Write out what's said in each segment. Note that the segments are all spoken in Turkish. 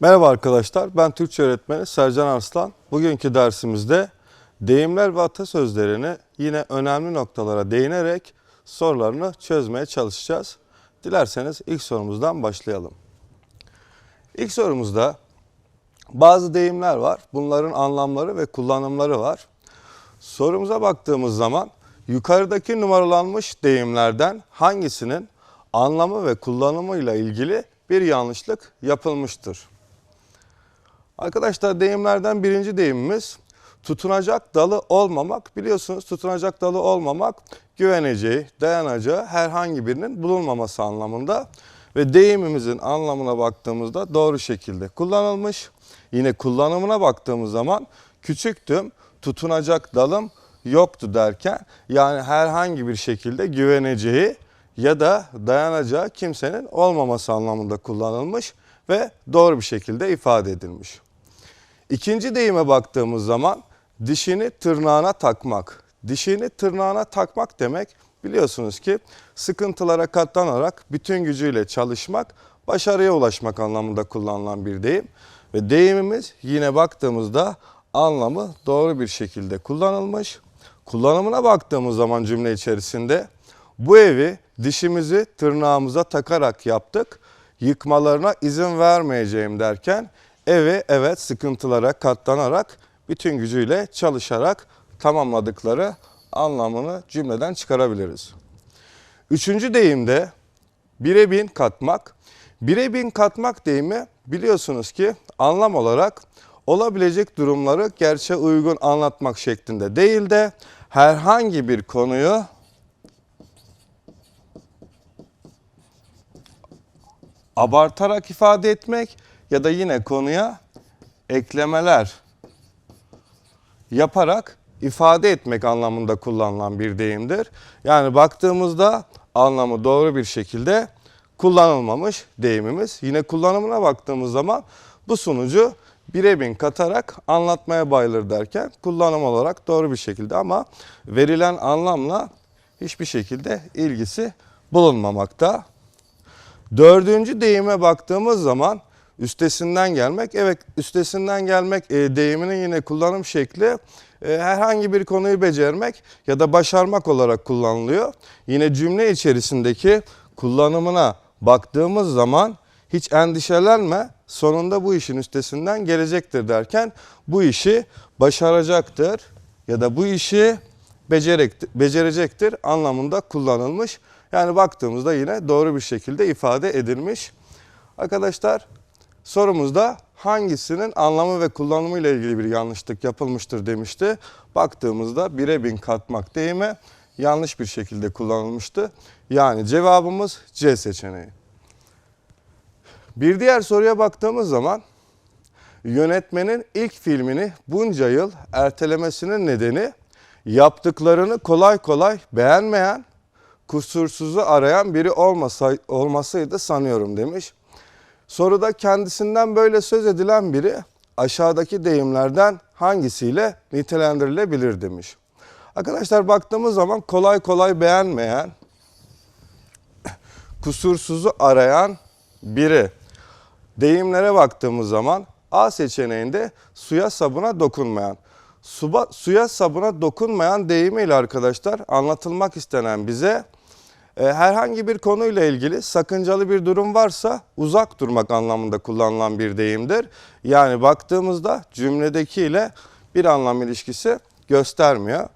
Merhaba arkadaşlar, ben Türkçe öğretmeni Sercan Arslan. Bugünkü dersimizde deyimler ve atasözlerini yine önemli noktalara değinerek sorularını çözmeye çalışacağız. Dilerseniz ilk sorumuzdan başlayalım. İlk sorumuzda bazı deyimler var. Bunların anlamları ve kullanımları var. Sorumuza baktığımız zaman yukarıdaki numaralanmış deyimlerden hangisinin anlamı ve kullanımıyla ilgili bir yanlışlık yapılmıştır? Arkadaşlar deyimlerden birinci deyimimiz tutunacak dalı olmamak. Biliyorsunuz tutunacak dalı olmamak güveneceği, dayanacağı herhangi birinin bulunmaması anlamında. Ve deyimimizin anlamına baktığımızda doğru şekilde kullanılmış. Yine kullanımına baktığımız zaman küçüktüm, tutunacak dalım yoktu derken yani herhangi bir şekilde güveneceği ya da dayanacağı kimsenin olmaması anlamında kullanılmış ve doğru bir şekilde ifade edilmiş. İkinci deyime baktığımız zaman dişini tırnağına takmak. Dişini tırnağına takmak demek biliyorsunuz ki sıkıntılara katlanarak bütün gücüyle çalışmak, başarıya ulaşmak anlamında kullanılan bir deyim. Ve deyimimiz yine baktığımızda anlamı doğru bir şekilde kullanılmış. Kullanımına baktığımız zaman cümle içerisinde bu evi dişimizi tırnağımıza takarak yaptık. Yıkmalarına izin vermeyeceğim derken evi evet sıkıntılara katlanarak bütün gücüyle çalışarak tamamladıkları anlamını cümleden çıkarabiliriz. Üçüncü deyimde bire bin katmak. Bire bin katmak deyimi biliyorsunuz ki anlam olarak olabilecek durumları gerçeğe uygun anlatmak şeklinde değil de herhangi bir konuyu abartarak ifade etmek ya da yine konuya eklemeler yaparak ifade etmek anlamında kullanılan bir deyimdir. Yani baktığımızda anlamı doğru bir şekilde kullanılmamış deyimimiz. Yine kullanımına baktığımız zaman bu sunucu bire bin katarak anlatmaya bayılır derken kullanım olarak doğru bir şekilde ama verilen anlamla hiçbir şekilde ilgisi bulunmamakta. Dördüncü deyime baktığımız zaman üstesinden gelmek. Evet üstesinden gelmek e, deyiminin yine kullanım şekli e, herhangi bir konuyu becermek ya da başarmak olarak kullanılıyor. Yine cümle içerisindeki kullanımına baktığımız zaman hiç endişelenme sonunda bu işin üstesinden gelecektir derken bu işi başaracaktır ya da bu işi becerecektir anlamında kullanılmış. Yani baktığımızda yine doğru bir şekilde ifade edilmiş. Arkadaşlar sorumuzda hangisinin anlamı ve kullanımı ile ilgili bir yanlışlık yapılmıştır demişti. Baktığımızda bire bin katmak deyimi yanlış bir şekilde kullanılmıştı. Yani cevabımız C seçeneği. Bir diğer soruya baktığımız zaman yönetmenin ilk filmini bunca yıl ertelemesinin nedeni yaptıklarını kolay kolay beğenmeyen, kusursuzu arayan biri olmasay, olmasaydı sanıyorum demiş. Soruda kendisinden böyle söz edilen biri aşağıdaki deyimlerden hangisiyle nitelendirilebilir demiş. Arkadaşlar baktığımız zaman kolay kolay beğenmeyen, kusursuzu arayan biri. Deyimlere baktığımız zaman A seçeneğinde suya sabuna dokunmayan. Suba, suya sabuna dokunmayan deyimiyle arkadaşlar anlatılmak istenen bize herhangi bir konuyla ilgili sakıncalı bir durum varsa uzak durmak anlamında kullanılan bir deyimdir. Yani baktığımızda cümledekiyle bir anlam ilişkisi göstermiyor.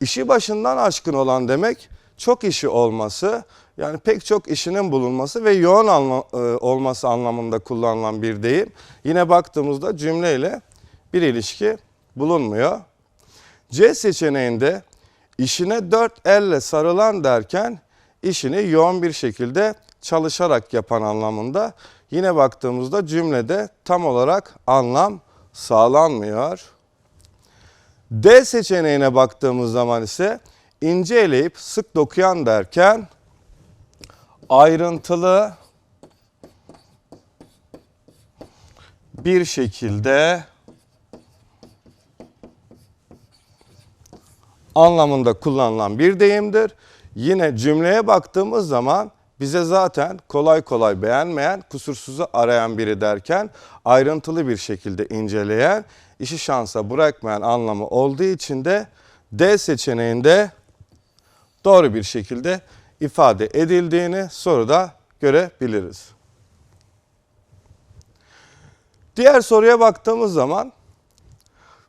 İşi başından aşkın olan demek çok işi olması, yani pek çok işinin bulunması ve yoğun anla, e, olması anlamında kullanılan bir deyim. Yine baktığımızda cümleyle bir ilişki bulunmuyor. C seçeneğinde işine dört elle sarılan derken işini yoğun bir şekilde çalışarak yapan anlamında. Yine baktığımızda cümlede tam olarak anlam sağlanmıyor. D seçeneğine baktığımız zaman ise ince eleyip sık dokuyan derken ayrıntılı bir şekilde anlamında kullanılan bir deyimdir. Yine cümleye baktığımız zaman bize zaten kolay kolay beğenmeyen, kusursuzu arayan biri derken ayrıntılı bir şekilde inceleyen, işi şansa bırakmayan anlamı olduğu için de D seçeneğinde doğru bir şekilde ifade edildiğini soruda görebiliriz. Diğer soruya baktığımız zaman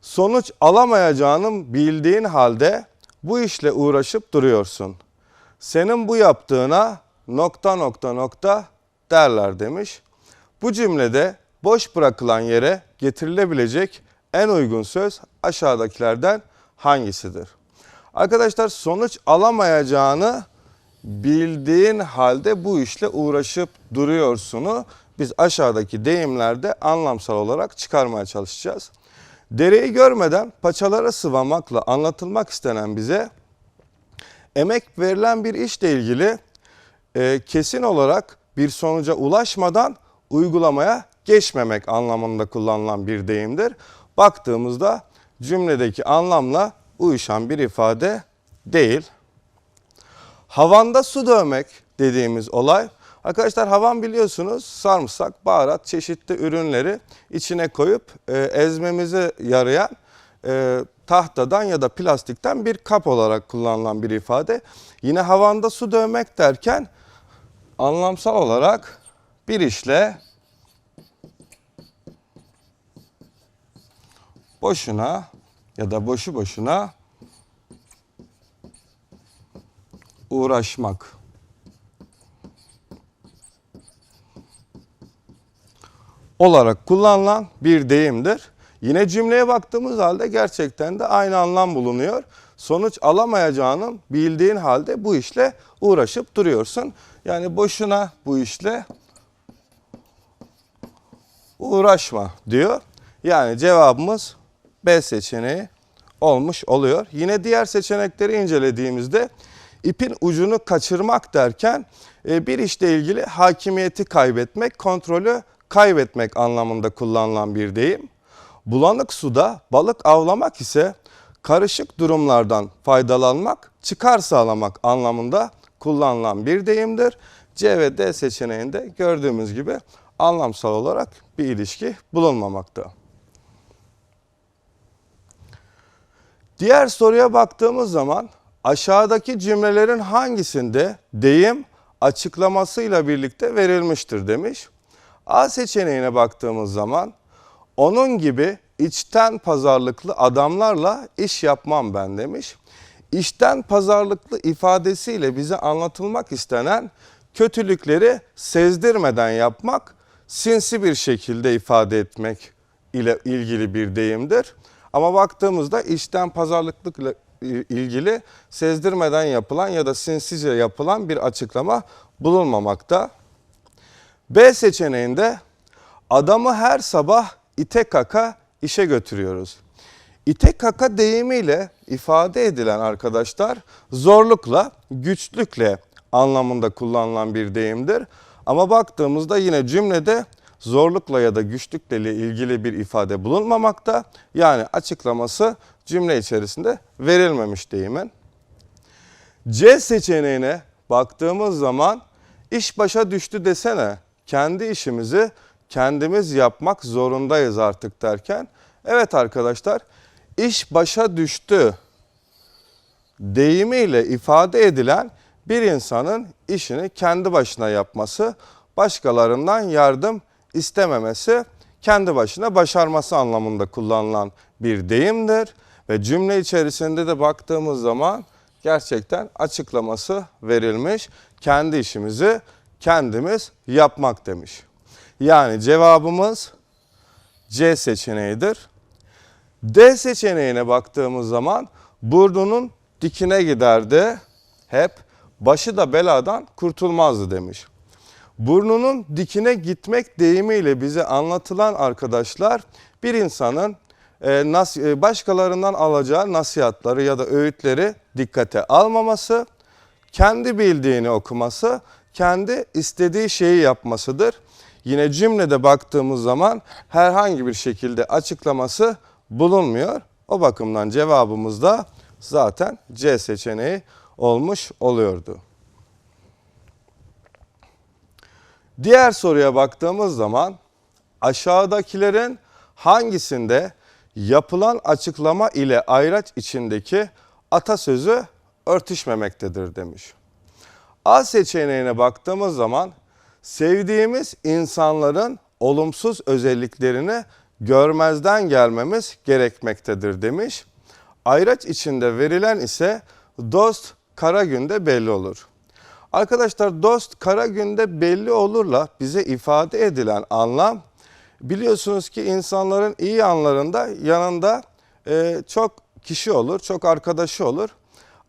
sonuç alamayacağını bildiğin halde bu işle uğraşıp duruyorsun. Senin bu yaptığına nokta nokta nokta derler demiş. Bu cümlede boş bırakılan yere getirilebilecek en uygun söz aşağıdakilerden hangisidir? Arkadaşlar sonuç alamayacağını bildiğin halde bu işle uğraşıp duruyorsunu biz aşağıdaki deyimlerde anlamsal olarak çıkarmaya çalışacağız. Dereyi görmeden paçalara sıvamakla anlatılmak istenen bize emek verilen bir işle ilgili e, kesin olarak bir sonuca ulaşmadan uygulamaya geçmemek anlamında kullanılan bir deyimdir. Baktığımızda cümledeki anlamla uyuşan bir ifade değil. Havanda su dövmek dediğimiz olay Arkadaşlar havan biliyorsunuz sarımsak, baharat, çeşitli ürünleri içine koyup e, ezmemize yarayan e, tahtadan ya da plastikten bir kap olarak kullanılan bir ifade. Yine havanda su dövmek derken anlamsal olarak bir işle boşuna ya da boşu boşuna uğraşmak. Olarak kullanılan bir deyimdir. Yine cümleye baktığımız halde gerçekten de aynı anlam bulunuyor. Sonuç alamayacağını bildiğin halde bu işle uğraşıp duruyorsun. Yani boşuna bu işle uğraşma diyor. Yani cevabımız B seçeneği olmuş oluyor. Yine diğer seçenekleri incelediğimizde ipin ucunu kaçırmak derken e, bir işle ilgili hakimiyeti kaybetmek, kontrolü kaybetmek anlamında kullanılan bir deyim. Bulanık suda balık avlamak ise karışık durumlardan faydalanmak, çıkar sağlamak anlamında kullanılan bir deyimdir. C ve D seçeneğinde gördüğümüz gibi anlamsal olarak bir ilişki bulunmamakta. Diğer soruya baktığımız zaman aşağıdaki cümlelerin hangisinde deyim açıklamasıyla birlikte verilmiştir demiş. A seçeneğine baktığımız zaman onun gibi içten pazarlıklı adamlarla iş yapmam ben demiş. İçten pazarlıklı ifadesiyle bize anlatılmak istenen kötülükleri sezdirmeden yapmak, sinsi bir şekilde ifade etmek ile ilgili bir deyimdir. Ama baktığımızda içten pazarlıklıkla ilgili sezdirmeden yapılan ya da sinsice yapılan bir açıklama bulunmamakta. B seçeneğinde adamı her sabah ite kaka işe götürüyoruz. İte kaka deyimiyle ifade edilen arkadaşlar zorlukla, güçlükle anlamında kullanılan bir deyimdir. Ama baktığımızda yine cümlede zorlukla ya da güçlükle ilgili bir ifade bulunmamakta. Yani açıklaması cümle içerisinde verilmemiş deyimin. C seçeneğine baktığımız zaman iş başa düştü desene kendi işimizi kendimiz yapmak zorundayız artık derken evet arkadaşlar iş başa düştü deyimiyle ifade edilen bir insanın işini kendi başına yapması, başkalarından yardım istememesi, kendi başına başarması anlamında kullanılan bir deyimdir. Ve cümle içerisinde de baktığımız zaman gerçekten açıklaması verilmiş. Kendi işimizi kendimiz yapmak demiş. Yani cevabımız C seçeneğidir. D seçeneğine baktığımız zaman burnunun dikine giderdi. Hep başı da beladan kurtulmazdı demiş. Burnunun dikine gitmek deyimiyle bize anlatılan arkadaşlar bir insanın e, e, başkalarından alacağı nasihatları ya da öğütleri dikkate almaması, kendi bildiğini okuması kendi istediği şeyi yapmasıdır. Yine cümlede baktığımız zaman herhangi bir şekilde açıklaması bulunmuyor. O bakımdan cevabımız da zaten C seçeneği olmuş oluyordu. Diğer soruya baktığımız zaman aşağıdakilerin hangisinde yapılan açıklama ile ayraç içindeki atasözü örtüşmemektedir demiş. A seçeneğine baktığımız zaman sevdiğimiz insanların olumsuz özelliklerini görmezden gelmemiz gerekmektedir demiş. Ayraç içinde verilen ise dost kara günde belli olur. Arkadaşlar dost kara günde belli olurla bize ifade edilen anlam biliyorsunuz ki insanların iyi anlarında yanında e, çok kişi olur, çok arkadaşı olur.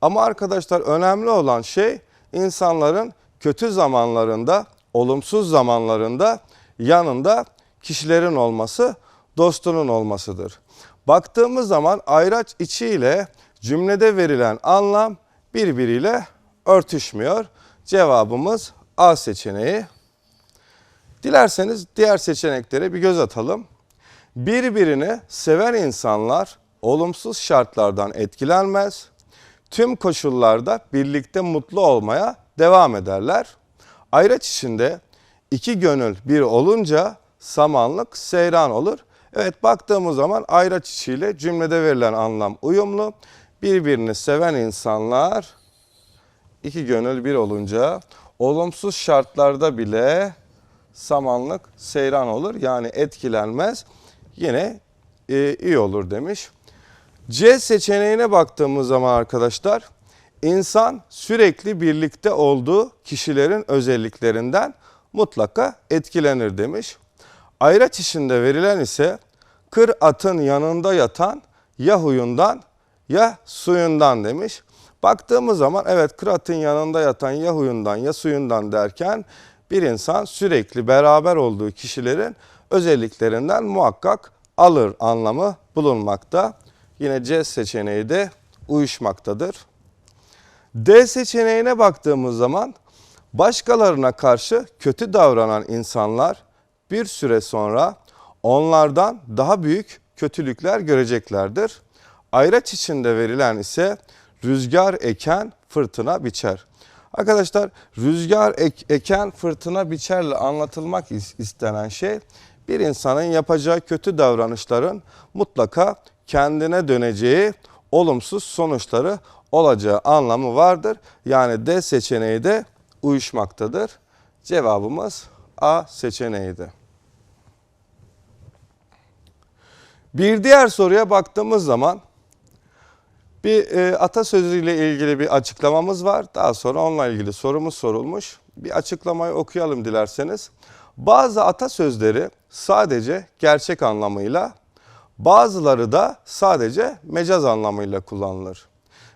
Ama arkadaşlar önemli olan şey insanların kötü zamanlarında, olumsuz zamanlarında yanında kişilerin olması, dostunun olmasıdır. Baktığımız zaman ayraç içiyle cümlede verilen anlam birbiriyle örtüşmüyor. Cevabımız A seçeneği. Dilerseniz diğer seçeneklere bir göz atalım. Birbirini seven insanlar olumsuz şartlardan etkilenmez. Tüm koşullarda birlikte mutlu olmaya devam ederler. Ayraç içinde iki gönül bir olunca samanlık seyran olur. Evet baktığımız zaman ayraç içiyle cümlede verilen anlam uyumlu. Birbirini seven insanlar iki gönül bir olunca olumsuz şartlarda bile samanlık seyran olur. Yani etkilenmez. Yine e, iyi olur demiş. C seçeneğine baktığımız zaman arkadaşlar insan sürekli birlikte olduğu kişilerin özelliklerinden mutlaka etkilenir demiş. Ayraç içinde verilen ise kır atın yanında yatan ya huyundan ya suyundan demiş. Baktığımız zaman evet kır atın yanında yatan ya huyundan ya suyundan derken bir insan sürekli beraber olduğu kişilerin özelliklerinden muhakkak alır anlamı bulunmakta. Yine C seçeneği de uyuşmaktadır. D seçeneğine baktığımız zaman başkalarına karşı kötü davranan insanlar bir süre sonra onlardan daha büyük kötülükler göreceklerdir. Ayraç içinde verilen ise rüzgar eken fırtına biçer. Arkadaşlar rüzgar ek, eken fırtına biçerle anlatılmak istenen şey bir insanın yapacağı kötü davranışların mutlaka kendine döneceği olumsuz sonuçları olacağı anlamı vardır. Yani D seçeneği de uyuşmaktadır. Cevabımız A seçeneğiydi. Bir diğer soruya baktığımız zaman bir e, atasözüyle ilgili bir açıklamamız var. Daha sonra onunla ilgili sorumuz sorulmuş. Bir açıklamayı okuyalım dilerseniz. Bazı atasözleri sadece gerçek anlamıyla, bazıları da sadece mecaz anlamıyla kullanılır.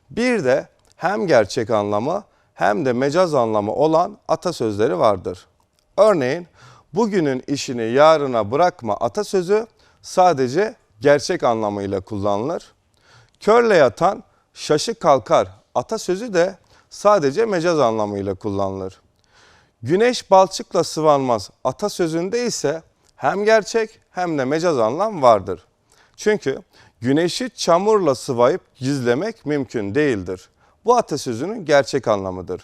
Bir de hem gerçek anlamı hem de mecaz anlamı olan atasözleri vardır. Örneğin bugünün işini yarına bırakma atasözü sadece gerçek anlamıyla kullanılır. Körle yatan şaşı kalkar atasözü de sadece mecaz anlamıyla kullanılır. Güneş balçıkla sıvanmaz atasözünde ise hem gerçek hem de mecaz anlam vardır. Çünkü güneşi çamurla sıvayıp gizlemek mümkün değildir. Bu atasözünün gerçek anlamıdır.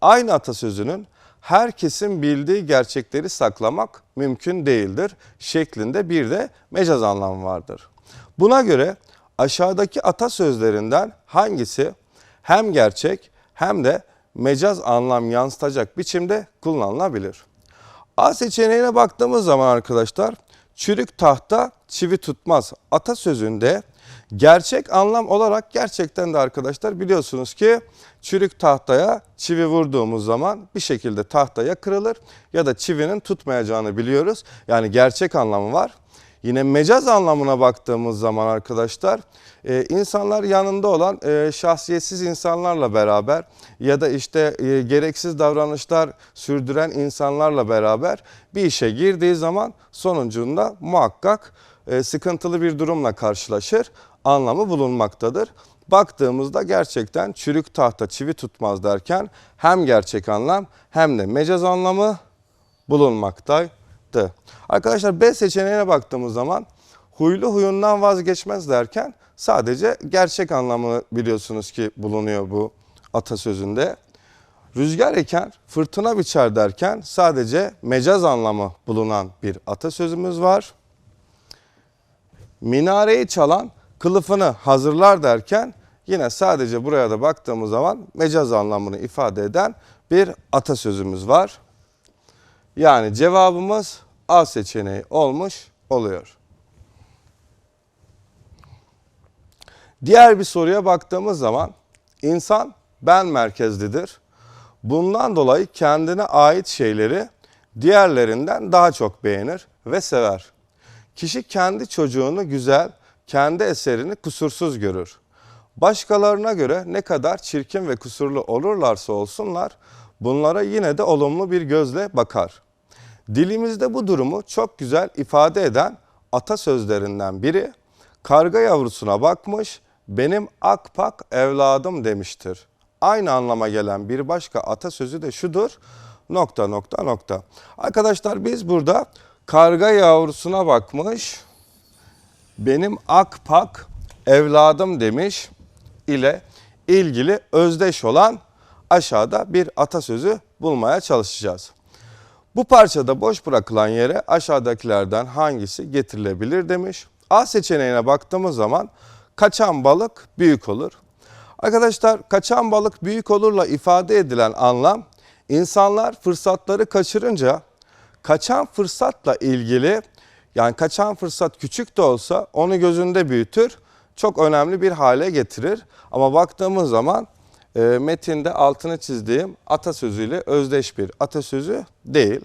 Aynı atasözünün herkesin bildiği gerçekleri saklamak mümkün değildir şeklinde bir de mecaz anlamı vardır. Buna göre aşağıdaki atasözlerinden hangisi hem gerçek hem de mecaz anlam yansıtacak biçimde kullanılabilir? A seçeneğine baktığımız zaman arkadaşlar çürük tahta çivi tutmaz atasözünde gerçek anlam olarak gerçekten de arkadaşlar biliyorsunuz ki çürük tahtaya çivi vurduğumuz zaman bir şekilde tahtaya kırılır ya da çivinin tutmayacağını biliyoruz. Yani gerçek anlamı var. Yine mecaz anlamına baktığımız zaman arkadaşlar e, insanlar yanında olan e, şahsiyetsiz insanlarla beraber ya da işte e, gereksiz davranışlar sürdüren insanlarla beraber bir işe girdiği zaman sonucunda muhakkak e, sıkıntılı bir durumla karşılaşır anlamı bulunmaktadır. Baktığımızda gerçekten çürük tahta çivi tutmaz derken hem gerçek anlam hem de mecaz anlamı bulunmaktaydı. Arkadaşlar B seçeneğine baktığımız zaman huylu huyundan vazgeçmez derken sadece gerçek anlamı biliyorsunuz ki bulunuyor bu atasözünde. Rüzgar eken fırtına biçer derken sadece mecaz anlamı bulunan bir atasözümüz var. Minareyi çalan kılıfını hazırlar derken yine sadece buraya da baktığımız zaman mecaz anlamını ifade eden bir atasözümüz var. Yani cevabımız A seçeneği olmuş oluyor. Diğer bir soruya baktığımız zaman insan ben merkezlidir. Bundan dolayı kendine ait şeyleri diğerlerinden daha çok beğenir ve sever. Kişi kendi çocuğunu güzel, kendi eserini kusursuz görür. Başkalarına göre ne kadar çirkin ve kusurlu olurlarsa olsunlar, bunlara yine de olumlu bir gözle bakar. Dilimizde bu durumu çok güzel ifade eden atasözlerinden biri, karga yavrusuna bakmış, benim akpak evladım demiştir. Aynı anlama gelen bir başka atasözü de şudur, nokta nokta nokta. Arkadaşlar biz burada karga yavrusuna bakmış, benim akpak evladım demiş ile ilgili özdeş olan aşağıda bir atasözü bulmaya çalışacağız. Bu parçada boş bırakılan yere aşağıdakilerden hangisi getirilebilir demiş. A seçeneğine baktığımız zaman kaçan balık büyük olur. Arkadaşlar kaçan balık büyük olurla ifade edilen anlam insanlar fırsatları kaçırınca kaçan fırsatla ilgili yani kaçan fırsat küçük de olsa onu gözünde büyütür. Çok önemli bir hale getirir. Ama baktığımız zaman metinde altını çizdiğim atasözüyle özdeş bir atasözü değil.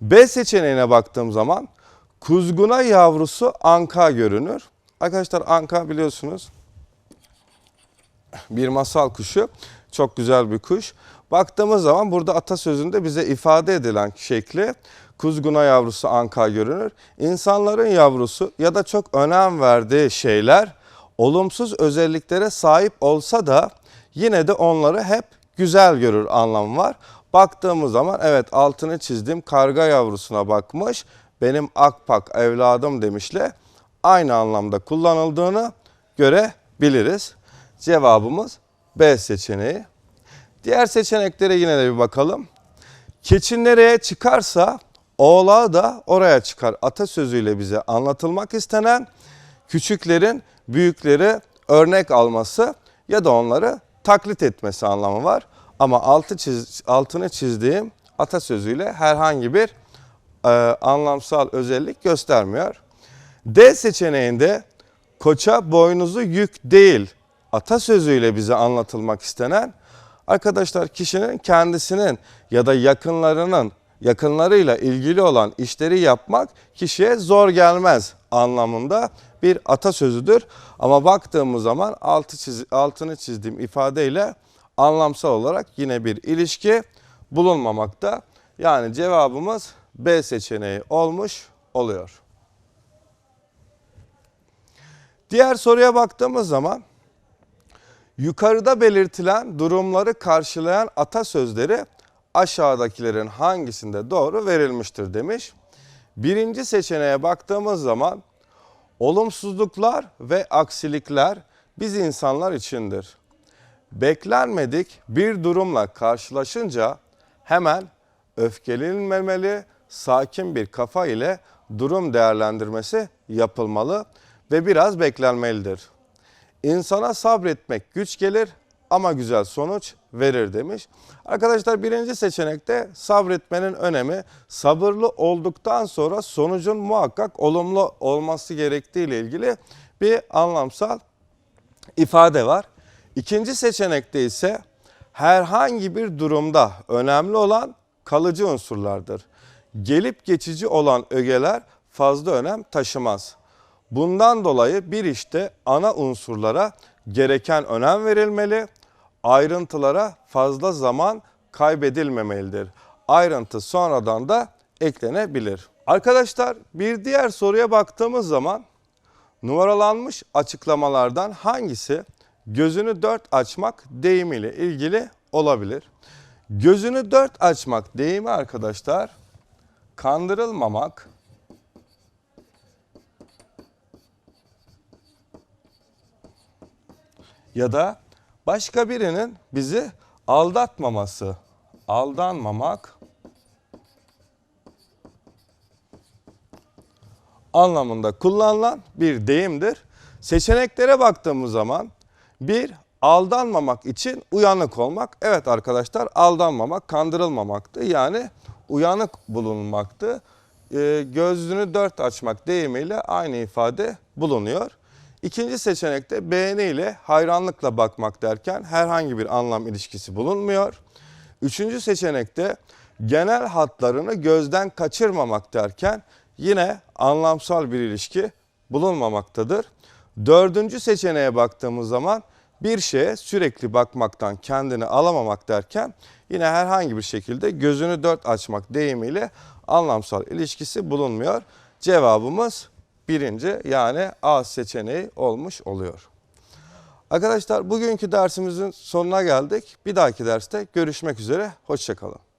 B seçeneğine baktığım zaman kuzguna yavrusu anka görünür. Arkadaşlar anka biliyorsunuz bir masal kuşu. Çok güzel bir kuş. Baktığımız zaman burada atasözünde bize ifade edilen şekli kuzguna yavrusu anka görünür. İnsanların yavrusu ya da çok önem verdiği şeyler olumsuz özelliklere sahip olsa da yine de onları hep güzel görür anlamı var. Baktığımız zaman evet altını çizdim karga yavrusuna bakmış benim akpak evladım demişle aynı anlamda kullanıldığını görebiliriz. Cevabımız B seçeneği. Diğer seçeneklere yine de bir bakalım. Keçi nereye çıkarsa oğlağı da oraya çıkar atasözüyle bize anlatılmak istenen küçüklerin büyükleri örnek alması ya da onları taklit etmesi anlamı var. Ama altı çiz, altını çizdiğim atasözüyle herhangi bir e, anlamsal özellik göstermiyor. D seçeneğinde koça boynuzu yük değil atasözüyle bize anlatılmak istenen arkadaşlar kişinin kendisinin ya da yakınlarının yakınlarıyla ilgili olan işleri yapmak kişiye zor gelmez anlamında bir atasözüdür. Ama baktığımız zaman altı çiz, altını çizdiğim ifadeyle anlamsal olarak yine bir ilişki bulunmamakta. Yani cevabımız B seçeneği olmuş oluyor. Diğer soruya baktığımız zaman yukarıda belirtilen durumları karşılayan atasözleri aşağıdakilerin hangisinde doğru verilmiştir demiş. Birinci seçeneğe baktığımız zaman olumsuzluklar ve aksilikler biz insanlar içindir. Beklenmedik bir durumla karşılaşınca hemen öfkelenilmemeli, sakin bir kafa ile durum değerlendirmesi yapılmalı ve biraz beklenmelidir. İnsana sabretmek güç gelir ama güzel sonuç verir demiş. Arkadaşlar birinci seçenekte sabretmenin önemi sabırlı olduktan sonra sonucun muhakkak olumlu olması gerektiği ile ilgili bir anlamsal ifade var. İkinci seçenekte ise herhangi bir durumda önemli olan kalıcı unsurlardır. Gelip geçici olan ögeler fazla önem taşımaz. Bundan dolayı bir işte ana unsurlara gereken önem verilmeli, ayrıntılara fazla zaman kaybedilmemelidir. Ayrıntı sonradan da eklenebilir. Arkadaşlar bir diğer soruya baktığımız zaman numaralanmış açıklamalardan hangisi gözünü dört açmak deyimiyle ilgili olabilir? Gözünü dört açmak deyimi arkadaşlar kandırılmamak, ya da başka birinin bizi aldatmaması, aldanmamak anlamında kullanılan bir deyimdir. Seçeneklere baktığımız zaman bir aldanmamak için uyanık olmak. Evet arkadaşlar aldanmamak, kandırılmamaktı. Yani uyanık bulunmaktı. Ee, gözünü dört açmak deyimiyle aynı ifade bulunuyor. İkinci seçenekte beğeni ile hayranlıkla bakmak derken herhangi bir anlam ilişkisi bulunmuyor. Üçüncü seçenekte genel hatlarını gözden kaçırmamak derken yine anlamsal bir ilişki bulunmamaktadır. Dördüncü seçeneğe baktığımız zaman bir şeye sürekli bakmaktan kendini alamamak derken yine herhangi bir şekilde gözünü dört açmak deyimiyle anlamsal ilişkisi bulunmuyor. Cevabımız birinci yani A seçeneği olmuş oluyor. Arkadaşlar bugünkü dersimizin sonuna geldik. Bir dahaki derste görüşmek üzere. Hoşçakalın.